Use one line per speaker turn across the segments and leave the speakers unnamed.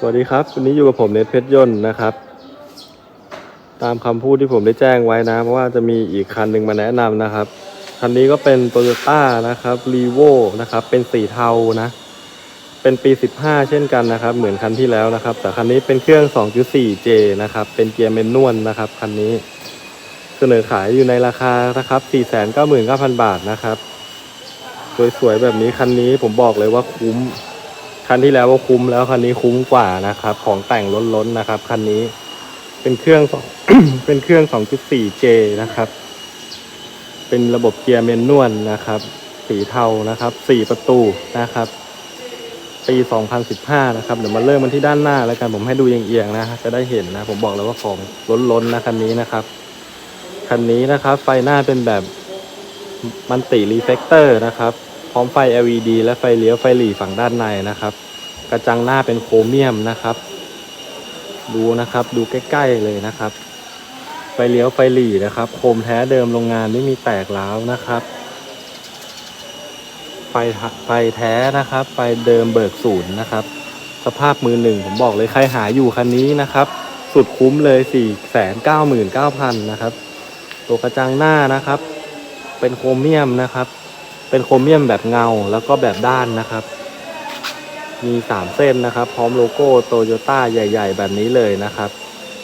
สวัสดีครับ วันนี้อยู่กับผมเนทเพชรยนต์นะครับ ตามคำพูดที่ผมได้แจ้งไว้นะ เพราะว่าจะมีอีกคันหนึ่งมาแนะนำนะครับ คันนี้ก็เป็น t o y ยต้านะครับรีโวนะครับ เป็นสีเทานะ เป็นปี 15 เช่นกันนะครับ เหมือนคันที่แล้วนะครับ แต่คันนี้เป็นเครื่อง 2.4J นะครับ เป็นเกียร์เมนนวลนะครับ คันนี้ เสนอขายอยู่ในราคานะครับ 499,000 บาทนะครับ สวยๆแบบนี้คันนี้ผมบอกเลยว่าคุ้ม คันที่แล้วก็คุ้มแล้วคันนี้คุ้มกว่านะครับ ของแต่งล้นๆนะครับคันนี้เป็นเครื่องเป็นเครื่อง 2.4J นะครับ เป็นระบบเกียร์เมนนวลนะครับ สีเทานะครับ4ประตูนะครับปี 2015 นะครับ เดี๋ยวมาเริ่มมันที่ด้านหน้าแล้วกันผมให้ดูเอียงๆนะจะได้เห็นนะ ผมบอกเลยว่าของล้นๆนะคันนี้นะครับ คันนี้นะครับ ไฟหน้าเป็นแบบมันติรีเฟกเตอร์นะครับ ร้อมไฟ LED และไฟเลี้ยวไฟหลีฝั่งด้านในนะครับ กระจังหน้าเป็นโครเมียมนะครับ ดูนะครับดูใกล้ๆเลยนะครับ ไฟเลี้ยวไฟหลีนะครับ โคมแท้เดิมโรงงานไม่มีแตกร้าวนะครับ ไฟไฟแท้นะครับ ไฟเดิมเบิกศูนย์นะครับ สภาพมือหนึ่งผมบอกเลยใครหาอยู่คันนี้นะครับ สุดคุ้มเลย 4 9 9 0 0 0นะครับ ตัวกระจังหน้านะครับ เป็นโครเมียมนะครับ เป็นโครเมียมแบบเงาแล้วก็แบบด้านนะครับ มี3เส้นนะครับ พร้อมโลโก้โตโยต้าใหญ่ ๆ แบบนี้เลยนะครับ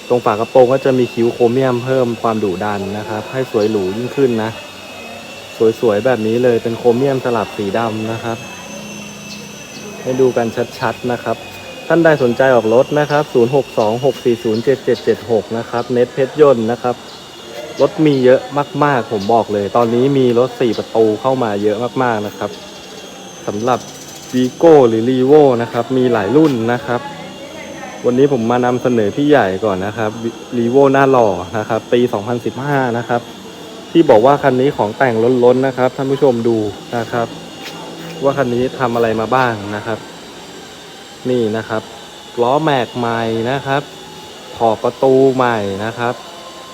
ตรงฝากระโปรงก็จะมีคิ้วโครเมียมเพิ่มความดุดันนะครับ ให้สวยหรูยิ่งขึ้นนะ สวยๆแบบนี้เลยเป็นโครเมียมสลับสีดำนะครับ ให้ดูกันชัดๆนะครับท่านใดสนใจออกรถนะครับ 0626407776 นะครับ เน็ตเพชรยนต์นะครับ รถมีเยอะมาก ๆ ผมบอกเลย ตอนนี้มีรถ4ประตูเข้ามาเยอะมาก ๆ นะครับสำหรับ v ีโก้หรือ r ีโวนะครับ มีหลายรุ่นนะครับ วันนี้ผมมานำเสนอพี่ใหญ่ก่อนนะครับ r ีโวหน้าหล่อนะครับ ปี 2015 นะครับ ที่บอกว่าคันนี้ของแต่งล้นๆนะครับท่านผู้ชมดูนะครับ ว่าคันนี้ทำอะไรมาบ้างนะครับ นี่นะครับล้อแม็กใหม่นะครับขอบประตูใหม่นะครับ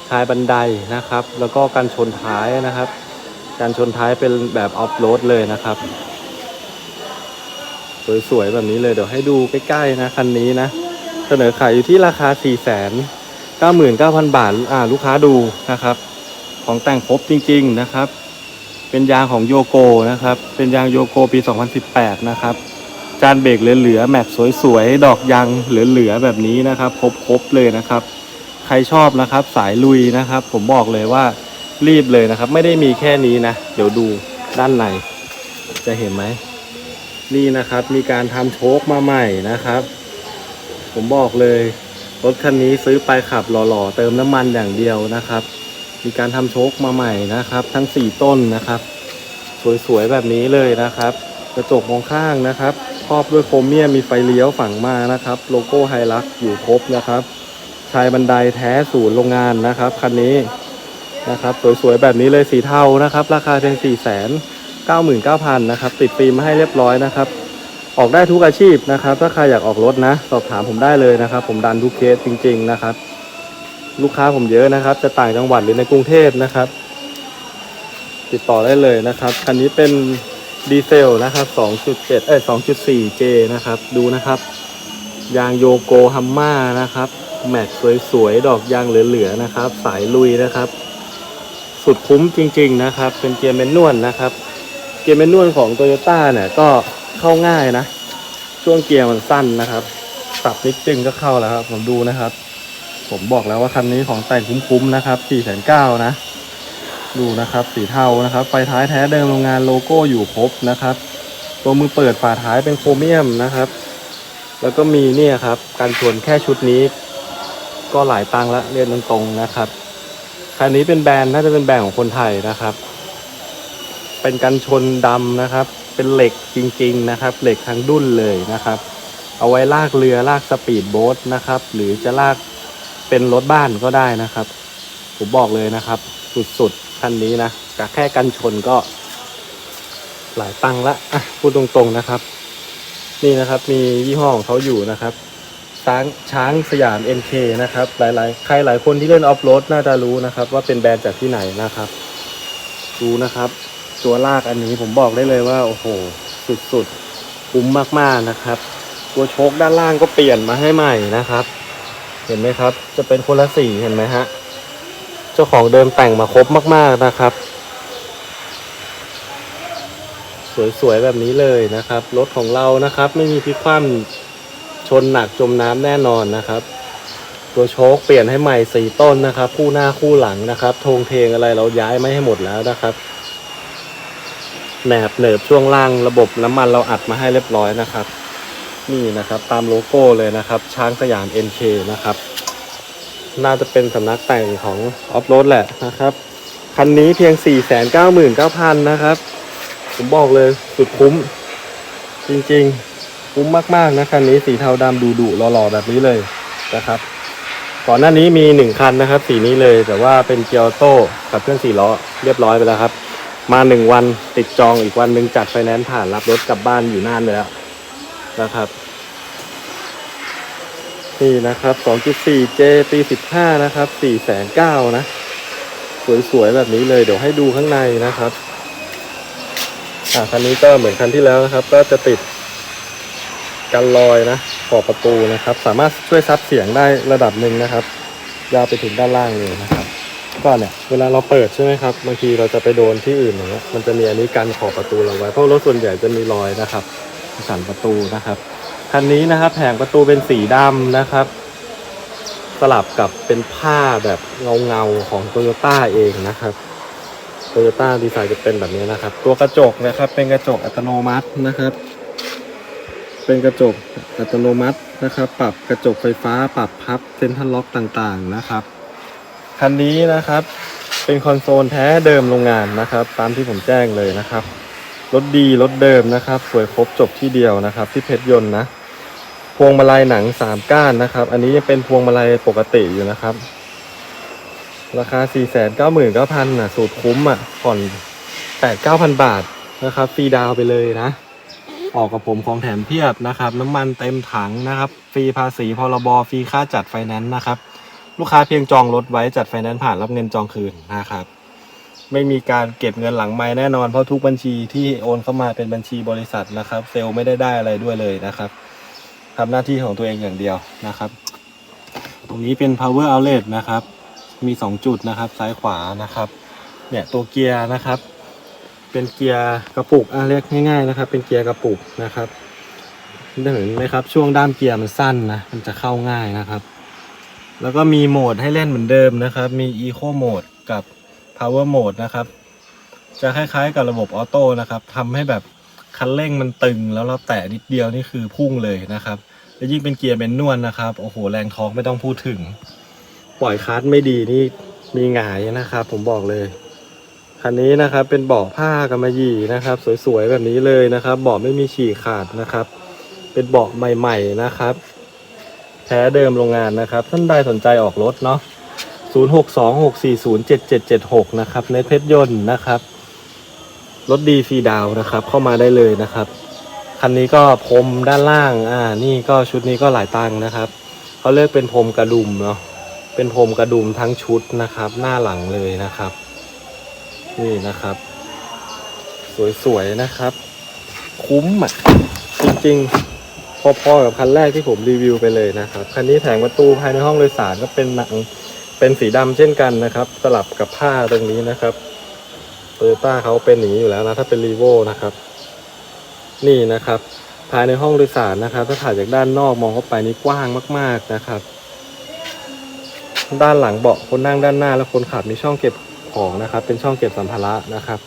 ชายบันไดนะครับ แล้วก็การชนท้ายนะครับ การชนท้ายเป็นแบบออฟโรดเลยนะครับ สวยๆแบบนี้เลยเดี๋ยวให้ดูใกล้ๆนะคันนี้นะ เสนอขายอยู่ที่ราคา 4 9 9 0 0 0 บาทอ่าลูกค้าดูนะครับ ของแต่งครบจริง ๆนะครับ เป็นยางของโยโกนะครับ เป็นยางโยโกปี 2018 นะครับจานเบรกเหลือๆแม็กสวยๆดอกยางเหลือๆแบบนี้นะครับ ครบๆเลยนะครับ ใครชอบนะครับ สายลุยนะครับ ผมบอกเลยว่ารีบเลยนะครับ ไม่ได้มีแค่นี้นะ เดี๋ยวดูด้านในจะเห็นไหม นี่นะครับ มีการทำโชคมาใหม่นะครับ ผมบอกเลยรถคันนี้ซื้อไปขับหล่อๆ เติมน้ำมันอย่างเดียวนะครับ มีการทำโชคมาใหม่นะครับ ทั้ง4ต้นนะครับ สวยๆแบบนี้เลยนะครับ กระจกมองข้างนะครับครอบด้วยโครเมียมมีไฟเลี้ยวฝั่งมานะครับ โลโก้ไฮลักอยู่ครบนะครับ ชายบันไดแท้ศูนย์โรงงานนะครับคันนี้นะครับ สวยๆแบบนี้เลยสีเทานะครับ ราคาเพียง4 9 9 0 0 0นะครับ ติดฟิล์มมาให้เรียบร้อยนะครับ ออกได้ทุกอาชีพนะครับ ถ้าใครอยากออกรถนะ สอบถามผมได้เลยนะครับ ผมดันทุกเคสจริง ๆนะครับ ลูกค้าผมเยอะนะครับ จะต่างจังหวัดหรือในกรุงเทพนะครับ ติดต่อได้เลยนะครับคันนี้เป็นดีเซลนะครับ 2.7 เอ้ย 2.4J นะครับ ดูนะครับ ยางโยโกฮัมมานะครับ แม็กสวยๆ ดอกยางเหลือๆนะครับ สายลุยนะครับ สุดคุ้มจริง ๆนะครับ เป็นเกียร์แมนนวลนะครับ เกียร์แมนนวลของโตโยต้าเนี่ยก็เข้าง่ายนะ ช่วงเกียร์มันสั้นนะครับสับนิดนึงก็เข้าแล้วครับ ผมดูนะครับ ผมบอกแล้วว่าคันนี้ของแต่งคุ้มๆนะครับ4 9 0 0นะ ดูนะครับ สีเทานะครับ ไฟท้ายแท้เดิมโรงงานโลโก้อยู่ครบนะครับ ตัวมือเปิดฝาท้ายเป็นโครเมียมนะครับ แล้วก็มีเนี่ยครับ การชนแค่ชุดนี้ ก็หลายตังค์ละเรียนตรงๆนะครับคันนี้เป็นแบรนด์น่าจะเป็นแบรนด์ของคนไทยนะครับ เป็นกันชนดำนะครับ เป็นเหล็กจริง ๆ นะครับ เหล็กทั้งดุ้นเลยนะครับ เอาไว้ลากเรือลากสปีดโบ๊ทนะครับ หรือจะลากเป็นรถบ้านก็ได้นะครับ ผมบอกเลยนะครับ สุดๆคันนี้นะกแค่กันชนก็ หลายตังค์ละพูดตรงๆนะครับ นี่นะครับมียี่ห้อของเขาอยู่นะครับ ช้างช้างสยาม NK นะครับ หลายๆ ใครหลายคนที่เล่นออฟโรดน่าจะรู้นะครับ ว่าเป็นแบรนด์จากที่ไหนนะครับ ดูนะครับ ตัวลากอันนี้ผมบอกได้เลยว่า โอ้โห สุดๆ คุ้มมากๆนะครับ ตัวโชคด้านล่างก็เปลี่ยนมาให้ใหม่นะครับ เห็นไหมครับ จะเป็นคนละสีเห็นไหมฮะ เจ้าของเดิมแต่งมาครบมาก ๆนะครับสวยๆแบบนี้เลยนะครับ รถของเรานะครับ ไม่มีพลิกคว่ำ ชนหนักจมน้ำแน่นอนนะครับ ตัวโชคเปลี่ยนให้ใหม่สีต้นนะครับ คู่หน้าคู่หลังนะครับโทงเทงอะไรเราย้ายไม่ให้หมดแล้วนะครับแหนบเหนิบช่วงล่างระบบน้ำมันเราอัดมาให้เรียบร้อยนะครับ นี่นะครับตามโลโก้เลยนะครับ ช้างสยาม NK นะครับ น่าจะเป็นสำนักแต่งของออฟโรดแหละนะครับ คันนี้เพียง 499,000 นะครับ ผมบอกเลยสุดคุ้ม จริง ๆ คุ้มมากๆนะคันนี้สีเทาดำดูดุหล่อๆแบบนี้เลยนะครับ ก่อนหน้านี้มีหนึ่งคันนะครับ สีนี้เลยแต่ว่าเป็นเกียร์โต้กับเครื่องสี่ล้อเรียบร้อยไปแล้วครับ มาหนึ่งวันติดจองอีกวันหนึ่งจัดไฟแนนซ์ผ่านรับรถกลับบ้านอยู่น่านเลยแล้วนะครับนี่นะครับ 2.4J ปี 15 นะครับ4,900นะ สวยๆ แบบนี้เลย เดี๋ยวให้ดูข้างในนะครับอ่าคันนี้ก็เหมือนคันที่แล้วนะครับ ก็จะติด กันรอยนะขอบประตูนะครับ สามารถช่วยซับเสียงได้ระดับหนึ่งนะครับ ยาวไปถึงด้านล่างเลยนะครับ ก็เนี่ยเวลาเราเปิดใช่ไหมครับบางทีเราจะไปโดนที่อื่นอย่างเงี้ยมันจะมีอันนี้กันขอบประตูเราไว้เพราะรถส่วนใหญ่จะมีรอยนะครับสันประตูนะครับคันนี้นะครับแผงประตูเป็นสีดำนะครับ สลับกับเป็นผ้าแบบเงาเงาๆของโตโยต้าเองนะครับโตโยต้าดีไซน์จะเป็นแบบนี้นะครับ ตัวกระจกนะครับเป็นกระจกอัตโนมัตินะครับ เป็นกระจกอัตโนมัตินะครับ ปรับกระจกไฟฟ้า ปรับพับเซนทรัลล็อกต่างๆนะครับ คันนี้นะครับ เป็นคอนโซลแท้เดิมโรงงานนะครับ ตามที่ผมแจ้งเลยนะครับ รถดีรถเดิมนะครับ สวยครบจบที่เดียวนะครับ ที่เพชรยนต์นะ พวงมาลัยหนังสามก้านนะครับ อันนี้ยังเป็นพวงมาลัยปกติอยู่นะครับ ราคา 4 9 9 0 0 0น่ะ สูตรคุ้มอะ ผ่อน 8 9 0 0 0 บาทนะครับ ฟรีดาวไปเลยนะ ออกกับผมของแถมเพียบนะครับ น้ำมันเต็มถังนะครับ ฟรีภาษีพรบฟรีค่าจัดไฟแนนซ์นะครับ ลูกค้าเพียงจองรถไว้จัดไฟแนนซ์ผ่านรับเงินจองคืนนะครับ ไม่มีการเก็บเงินหลังไม้แน่นอนเพราะทุกบัญชีที่โอนเข้ามาเป็นบัญชีบริษัทนะครับ เซลล์ไม่ได้ได้อะไรด้วยเลยนะครับทำหน้าที่ของตัวเองอย่างเดียวนะครับ ตรงนี้เป็น power outlet นะครับ มี 2 จุดนะครับ ซ้ายขวานะครับ เนี่ยตัวเกียร์นะครับ เป็นเกียร์กระปุกอะเรียกง่าย ๆนะครับ เป็นเกียร์กระปุกนะครับได้เห็นไหมครับ ช่วงด้ามเกียร์มันสั้นนะมันจะเข้าง่ายนะครับ แล้วก็มีโหมดให้เล่นเหมือนเดิมนะครับ มี eco mode กับ power mode นะครับ จะคล้ายๆกับระบบออโต้นะครับทำให้แบบคันเร่งมันตึงแล้วเราแตะนิดเดียวนี่คือพุ่งเลยนะครับแล้วยิ่งเป็นเกียร์เป็นนวลนะครับ โอ้โห แรงท้อร์กไม่ต้องพูดถึง ปล่อยคลัตช์ไม่ดีนี่มีหงายนะครับ ผมบอกเลย คันนี้นะครับเป็นเบาะผ้ากำมะหยี่นะครับ สวยๆแบบนี้เลยนะครับเบาะไม่มีฉีกขาดนะครับ เป็นเบาะใหม่ ๆนะครับ แท้เดิมโรงงานนะครับ ท่านใดสนใจออกรถเนาะ0626407776 นะครับในเพชรยนต์นะครับรถดีฟรีดาวนะครับ เข้ามาได้เลยนะครับ คันนี้ก็พรมด้านล่าง อ่า นี่ก็ชุดนี้ก็หลายตังค์นะครับเขาเรียกเป็นพรมกระดุมเนาะเป็นพรมกระดุมทั้งชุดนะครับ หน้าหลังเลยนะครับ นี่นะครับ สวยๆนะครับ คุ้มอะจริงๆ พอๆกับคันแรกที่ผมรีวิวไปเลยนะครับ คันนี้แผงประตูภายในห้องโดยสารก็เป็นหนังเป็นสีดำเช่นกันนะครับ สลับกับผ้าตรงนี้นะครับโตโยต้าเขาเป็นอย่างนี้อยู่แล้วนะถ้าเป็นรีโวนะครับ นี่นะครับ ภายในห้องโดยสารนะครับ ถ้าถ่ายจากด้านนอกมองเข้าไปนี่กว้างมาก ๆนะครับ ด้านหลังเบาะคนนั่งด้านหน้าและคนขับมีช่องเก็บ ของนะครับ เป็นช่องเก็บสัมภาระนะครับ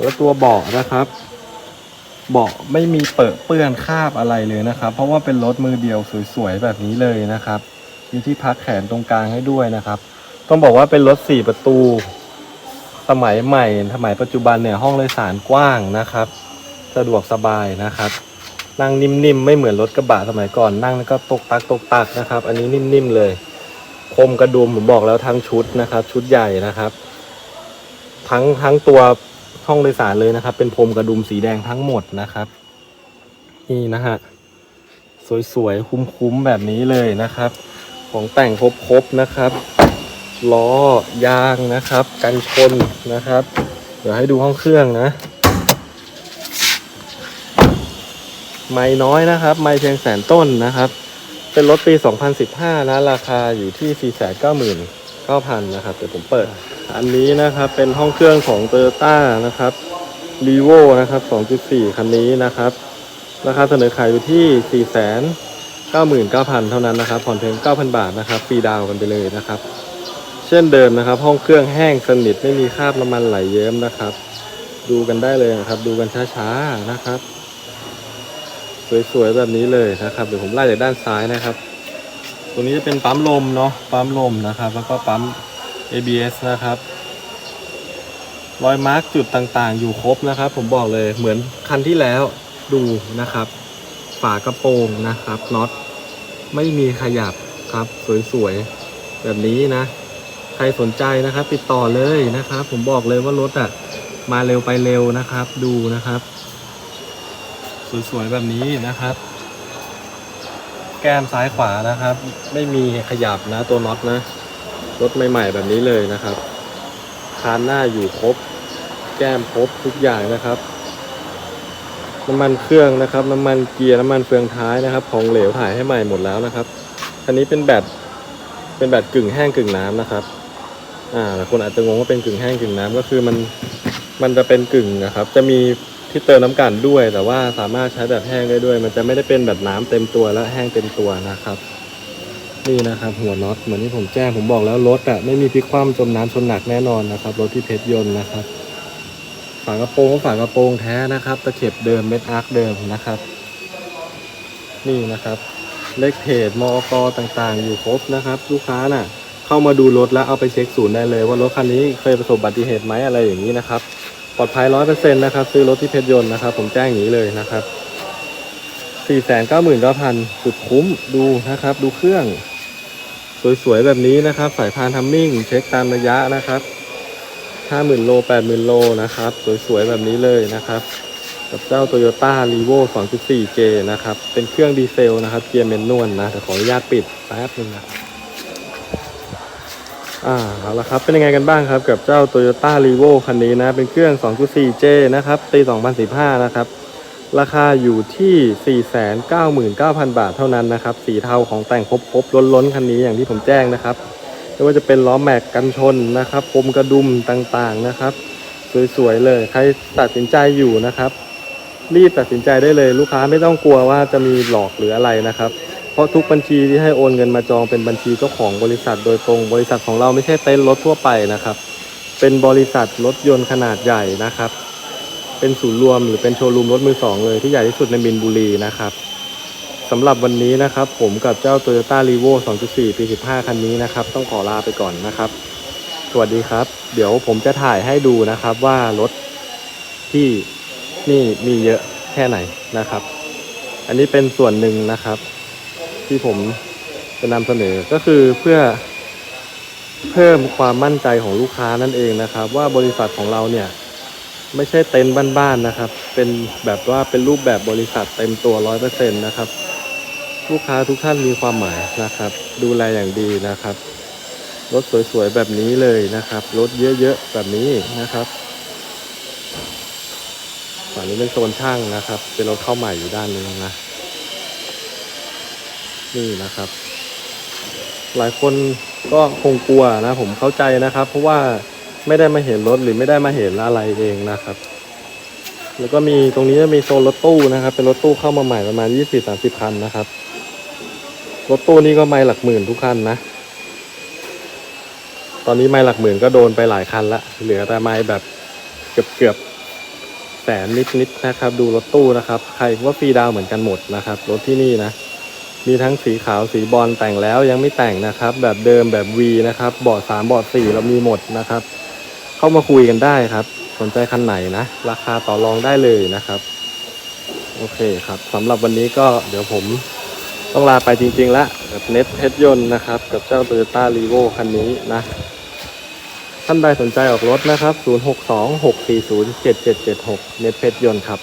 แล้วตัวเบาะนะครับ เบาะไม่มีเปิดเปื้อนคราบอะไรเลยนะครับ เพราะว่าเป็นรถมือเดียวสวยๆแบบนี้เลยนะครับ มีที่พักแขนตรงกลางให้ด้วยนะครับ ต้องบอกว่าเป็นรถสี่ประตู สมัยใหม่ สมัยปัจจุบันเนี่ยห้องโดยสารกว้างนะครับ สะดวกสบายนะครับ นั่งนิ่มๆไม่เหมือนรถกระบะสมัยก่อน นั่งแล้วก็ตกตักตกตักนะครับ อันนี้นิ่มๆเลย คมกระดุมผมบอกแล้วทั้งชุดนะครับ ชุดใหญ่นะครับ ทั้งทั้งตัวห้องโดยสารเลยนะครับ เป็นพรมกระดุมสีแดงทั้งหมดนะครับ นี่นะฮะสวยๆคุ้มๆแบบนี้เลยนะครับ ของแต่งครบๆนะครับล้อยางนะครับ กันชนนะครับ เดี๋ยวให้ดูห้องเครื่องนะ ไม่น้อยนะครับ ไม่เพียงแสนต้นนะครับ เป็นรถปี 2015 นะ ราคาอยู่ที่ 499,000 นะครับ เดี๋ยวผมเปิด อันนี้นะครับเป็นห้องเครื่องของ t o y ต้านะครับ r e v o นะครับ 2.4 คันนี้นะครับ ราคาเสนอขายอยู่ที่ 499,000 เท่านั้นนะครับ ผ่อนเพียง 9,000 บาทนะครับ ฟรีดาวกันไปเลยนะครับ เช่นเดิมนะครับ ห้องเครื่องแห้งสนิทไม่มีคราบน้ำมันไหลเยิ้มนะครับ ดูกันได้เลยนะครับ ดูกันช้าๆนะครับ สวยๆแบบนี้เลยนะครับเดี๋ยวผมไล่จากด้านซ้ายนะครับ ตรงนี้จะเป็นปั๊มลมเนาะปั๊มลมนะครับ แล้วก็ปั๊ม ABS นะครับ รอยมาร์กจุดต่างๆ อยู่ครบนะครับ ผมบอกเลยเหมือนคันที่แล้วดูนะครับ ฝากระโปรงนะครับน็อตไม่มีขยับครับ สวยๆแบบนี้นะ ใครสนใจนะครับ ติดต่อเลยนะครับ ผมบอกเลยว่ารถอะมาเร็วไปเร็วนะครับ ดูนะครับ สวยๆแบบนี้นะครับ แก้มซ้ายขวานะครับ ไม่มีขยับนะตัวน็อตนะรถใหม่ๆแบบนี้เลยนะครับคานหน้าอยู่ครบ แก้มครบทุกอย่างนะครับน้ำมันเครื่องนะครับ น้ำมันเกียร์น้ำมันเฟืองท้ายนะครับของเหลวถ่ายให้ใหม่หมดแล้วนะครับอันนี้เป็นแบตเป็นแบตกึ่งแห้งกึ่งน้ำนะครับ อ่าหลายคนอาจจะงงว่าเป็นกึ่งแห้งกึ่งน้ำก็คือมันมันจะเป็นกึ่งนะครับ จะมี ที่เติมน้ำกันด้วย แต่ว่าสามารถใช้แบบแห้งได้ด้วย มันจะไม่ได้เป็นแบบน้ำเต็มตัวและแห้งเต็มตัวนะครับ นี่นะครับหัวน็อตเหมือนที่ผมแจ้งผมบอกแล้วรถอะไม่มีพลิกคว่ำจมน้ำชนหนักแน่นอนนะครับรถที่เพชรยนต์นะครับฝากระโปรงก็ฝากระโปรงแท้นะครับ ตะเข็บเดิมเม็ดอาร์คเดิมนะครับ นี่นะครับ เลขเพจมอกต่างๆ อยู่ครบนะครับ ลูกค้าน่ะ เข้ามาดูรถแล้วเอาไปเช็คศูนย์ได้เลย ว่ารถคันนี้เคยประสบอุบัติเหตุไหมอะไรอย่างนี้นะครับ ปลอดภัยร้อยเปอร์เซ็นต์นะครับ ซื้อรถที่เพชรยนต์นะครับ ผมแจ้งอย่างนี้เลยนะครับสี่แสนเก้าหมื่นเก้าพันสุดคุ้มดูนะครับ ดูเครื่อง สวยๆแบบนี้นะครับ สายพานทัมมิ่ง เช็คตามระยะนะครับห้าหมื่นโลแปดหมื่นโลนะครับ สวยๆแบบนี้เลยนะครับกับเจ้า Toyota r e v o 2.4J นะครับ เป็นเครื่องดีเซลนะครับ เกียร์เมนนวลนะแต่ขออนุญาตปิดแป๊บนึงนะ อ่าเอาละครับ เป็นยังไงกันบ้างครับ กับเจ้า Toyota r e v o คันนี้นะ เป็นเครื่อง 2.4J นะครับปี 2015 นะครับ ราคาอยู่ที่ 499,000 บาทเท่านั้นนะครับ สีเทาของแต่งครบๆล้นๆ คันนี้อย่างที่ผมแจ้งนะครับ ไม่ว่าจะเป็นล้อแม็กกันชนนะครับพรมกระดุมต่างๆนะครับ สวยๆเลย ใครตัดสินใจอยู่นะครับ รีบตัดสินใจได้เลย ลูกค้าไม่ต้องกลัวว่าจะมีหลอกหรืออะไรนะครับ เพราะทุกบัญชีที่ให้โอนเงินมาจองเป็นบัญชีเจ้าของบริษัทโดยตรง บริษัทของเราไม่ใช่เต็นท์รถทั่วไปนะครับ เป็นบริษัทรถยนต์ขนาดใหญ่นะครับ เป็นศูนย์รวมหรือเป็นโชว์รูมรถมือสองเลยที่ใหญ่ที่สุดในมินบุรีนะครับสำหรับวันนี้นะครับ ผมกับเจ้า Toyota r e v o 2.4 ปี 15 คันนี้นะครับ ต้องขอลาไปก่อนนะครับ สวัสดีครับ เดี๋ยวผมจะถ่ายให้ดูนะครับว่ารถที่นี่มีเยอะแค่ไหนนะครับ อันนี้เป็นส่วนหนึ่งนะครับ ที่ผมจะนำเสนอก็คือเพื่อเพิ่มความมั่นใจของลูกค้านั่นเองนะครับ ว่าบริษัทของเราเนี่ย ไม่ใช่เต็นท์บ้านๆนะครับ เป็นแบบว่าเป็นรูปแบบบริษัทเต็มตัวร้อยเปอร์เซ็นต์นะครับ ลูกค้าทุกท่านมีความหมายนะครับ ดูแลอย่างดีนะครับรถสวยๆแบบนี้เลยนะครับรถเยอะๆแบบนี้นะครับฝั่งนี้เป็นโซนช่างนะครับ เป็นรถเข้าใหม่อยู่ด้านหนึงนะ นี่นะครับ หลายคนก็คงกลัวนะผมเข้าใจนะครับ เพราะว่าไม่ได้มาเห็นรถหรือไม่ได้มาเห็นอะไรเองนะครับ แล้วก็มีตรงนี้จะมีโซนรถตู้นะครับ เป็นรถตู้เข้ามาใหม่ประมาณยี่สิบสามสิบคันนะครับ รถตู้นี่ก็ไม่หลักหมื่นทุกคันนะ ตอนนี้ไม่หลักหมื่นก็โดนไปหลายคันละ เหลือแต่ไม่แบบเกือบเกือบแสนนิดๆนะครับ ดูรถตู้นะครับ ใครว่าฟรีดาวเหมือนกันหมดนะครับ รถที่นี่นะ มีทั้งสีขาวสีบอลแต่งแล้วยังไม่แต่งนะครับ แบบเดิมแบบ V นะครับบาะสามบาะสี่เรามีหมดนะครับ เข้ามาคุยกันได้ครับ สนใจคันไหนนะ ราคาต่อรองได้เลยนะครับ โอเคครับสำหรับวันนี้ก็เดี๋ยวผมต้องลาไปจริงๆละกับเน็ตเพชรยนต์นะครับ กับเจ้า Toyota r e v o คันนี้นะ ท่านใดสนใจออกรถนะครับ 0626407776 เน็ตเพชรยนต์ครับ